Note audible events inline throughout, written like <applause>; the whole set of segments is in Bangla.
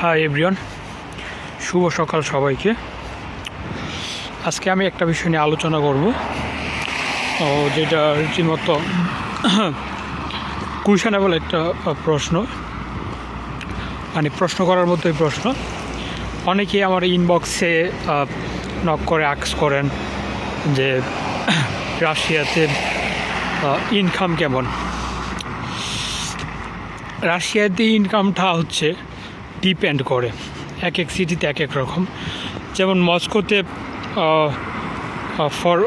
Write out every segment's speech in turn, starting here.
হাই এভরিওয়ান শুভ সকাল সবাইকে। আজকে আমি একটা বিষয় নিয়ে আলোচনা করব। ও যেটা রীতিমতো <clears throat> কুইশনেবল একটা প্রশ্ন। মানে প্রশ্ন করার মতোই প্রশ্ন। অনেকেই আমার ইনবক্সে নক করে আক্স করেন যে <clears throat> রাশিয়াতে ইনকাম কেমন? রাশিয়াতে ইনকামটা হচ্ছে ডিপেন্ড করে? এক এক সিটিতে এক এক রকম। যেমন মস্কোতে ফর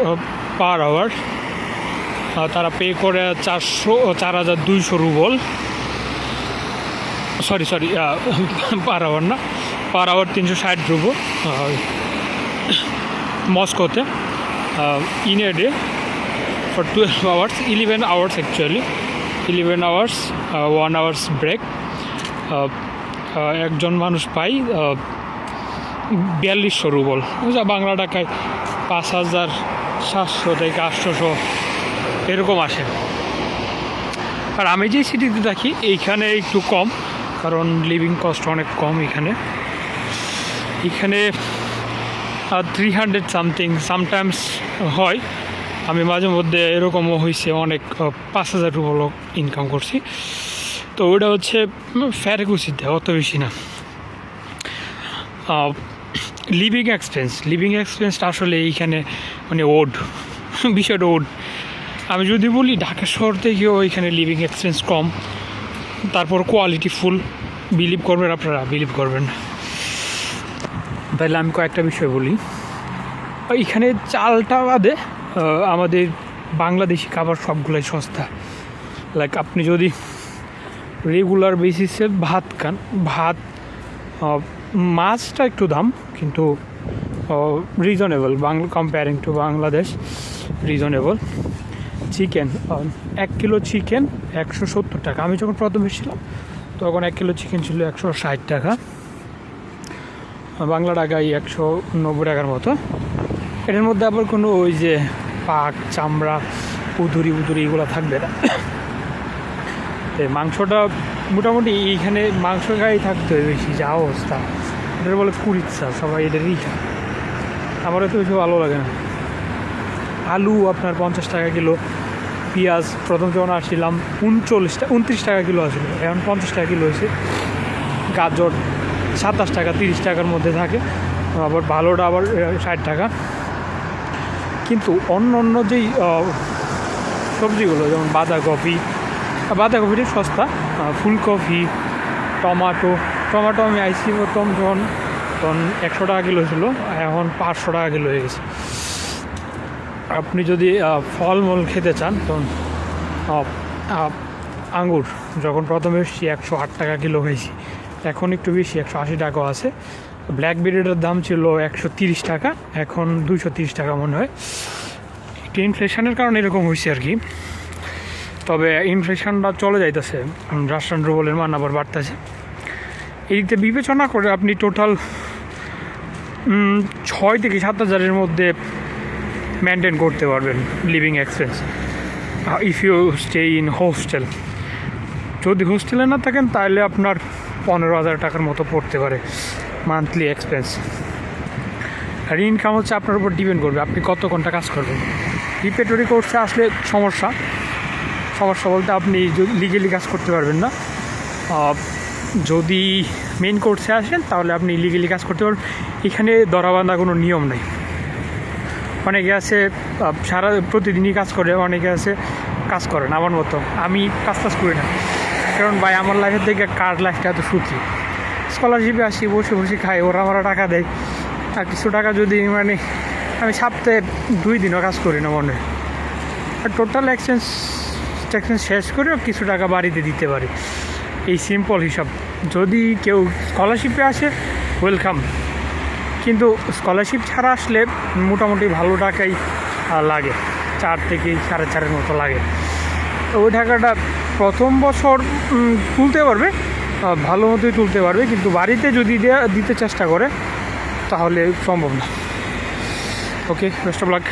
পার আওয়ার তারা পে করে চারশো, চার হাজার দুইশো rouble. Sorry sorry per hour না, পার আওয়ার তিনশো ষাট rouble মস্কোতে in a day for twelve hours eleven hours actually eleven hours one hours break একজন মানুষ পাই বিয়াল্লিশশো রুবল। যা বাংলা টাকায় পাঁচ হাজার সাতশো থেকে আটশোশো, এরকম আসে। আর আমি যে সিটিতে থাকি, এইখানে একটু কম, কারণ লিভিং কস্ট অনেক কম এখানে। এখানে থ্রি হান্ড্রেড সামথিং সামটাইমস হয়। আমি মাঝে মধ্যে এরকমও হয়েছে অনেক পাঁচ হাজার রুবলও ইনকাম করছি। তো ওটা হচ্ছে ফ্যারেকুসিতে অত বেশি না। লিভিং এক্সপেন্স লিভিং এক্সপেন্সটা আসলে এইখানে মানে ওড <laughs> বিষয়টা ওড আমি যদি বলি, ঢাকা শহর থেকেও এখানে লিভিং এক্সপেন্স কম। তারপর কোয়ালিটি ফুল বিলিভ করবেন আপনারা বিলিভ করবেন। তাহলে আমি কয়েকটা বিষয় বলি। এখানে চালটা বাদে আমাদের বাংলাদেশি খাবার সবগুলোই সস্তা। লাইক আপনি যদি রেগুলার বেসিসে ভাত খান। ভাত মাছটা একটু দাম, কিন্তু reasonable Bangla comparing to Bangladesh reasonable chicken এক কিলো চিকেন একশো সত্তর টাকা। আমি যখন প্রথম এসেছিলাম, তখন এক কিলো চিকেন ছিল একশো ষাট টাকা। বাংলা টাকায় একশো নব্বই টাকার মতো। এটার মধ্যে আবার কোনো ওই যে পাক, চামড়া উদুরি উদুরি এগুলো থাকবে না। মাংসটা মোটামুটি এইখানে মাংস গায়ে থাকতে হয় বেশি, যা অবস্থা। এটার বলে কুড়িচ্ছা সবাই এটারই খায় আমার তো বেশি ভালো লাগে না। আলু আপনার পঞ্চাশ টাকা কিলো, পেঁয়াজ প্রথম যখন আসছিলাম, উনচল্লিশ উনত্রিশ টাকা কিলো আসছিল। এখন পঞ্চাশ টাকা কিলো হয়েছে। গাজর সাতাশ টাকা, তিরিশ টাকার মধ্যে থাকে। আবার ভালোটা আবার ষাট টাকা। কিন্তু অন্য অন্য যেই সবজিগুলো, যেমন বাঁধাকপি বাঁধাকপিটা সস্তা। ফুলকপি টমাটো। টমাটো আমি আইসি প্রথম যখন তখন একশো টাকা কিলো ছিল এখন পাঁচশো টাকা কিলো হয়ে গেছে। আপনি যদি ফলমূল খেতে চান তখন আহ, যখন প্রথমে এসেছি একশো আট টাকা কিলো হয়েছি। এখন একটু বেশি একশো আশি টাকাও আছে। ব্ল্যাকবেরিটার দাম ছিল একশো তিরিশ টাকা এখন দুশো তিরিশ টাকা মনে হয়। একটু ইনফ্লেশনের কারণে এরকম হয়েছে আর কি। তবে ইনফ্লেশনটা চলে যাইতেছে। রাষ্ট্রায়ণ রুবলের মান আবার বাড়তেছে। এই দিক বিবেচনা করে আপনি টোটাল ছয় থেকে সাত হাজারের মধ্যে মেনটেন করতে পারবেন living expense if you stay in hostel যদি হোস্টেলে না থাকেন, তাহলে আপনার পনেরো হাজার টাকার মতো পড়তে পারে মান্থলি এক্সপেন্স আর ইনকাম হচ্ছে আপনার উপর ডিপেন্ড করবে, আপনি কত ঘণ্টা কাজ করবেন। রিপেটরি কোর্সে আসলে সমস্যা। সমস্যা বলতে আপনি লিগেলি কাজ করতে পারবেন না। যদি মেন কোর্সে আসেন, তাহলে আপনি লিগেলি কাজ করতে পারবেন। এখানে দরাবান্ধা কোনো নিয়ম নেই। অনেকে আছে সারা প্রতিদিনই কাজ করে, অনেকে আছে, কাজ করে না, আমার মতো। আমি কাজ টাজ করি না। কারণ ভাই, আমার লাইফের থেকে কার লাইফটা এত সুখী? স্কলারশিপে আসি, বসে বসে খাই, ওরা আমরা টাকা দেয়। আর কিছু টাকা যদি মানে আমি সপ্তাহে দুই দিনও কাজ করি না মনে আর টোটাল এক্সচেঞ্জ এক্সচেঞ্জ শেষ করেও কিছু টাকা বাড়িতে দিতে পারে। এই সিম্পল হিসাব। যদি কেউ স্কলারশিপে আসে ওয়েলকাম কিন্তু স্কলারশিপ ছাড়া আসলে মোটামুটি ভালো টাকাই লাগে। চার থেকে সাড়ে চারের মতো লাগে। ওই টাকাটা প্রথম বছর তুলতে পারবে ভালো মতোই তুলতে পারবে, কিন্তু বাড়িতে যদি দেয়া, দিতে চেষ্টা করে, তাহলে সম্ভব না। ওকে বেস্ট অফ লাক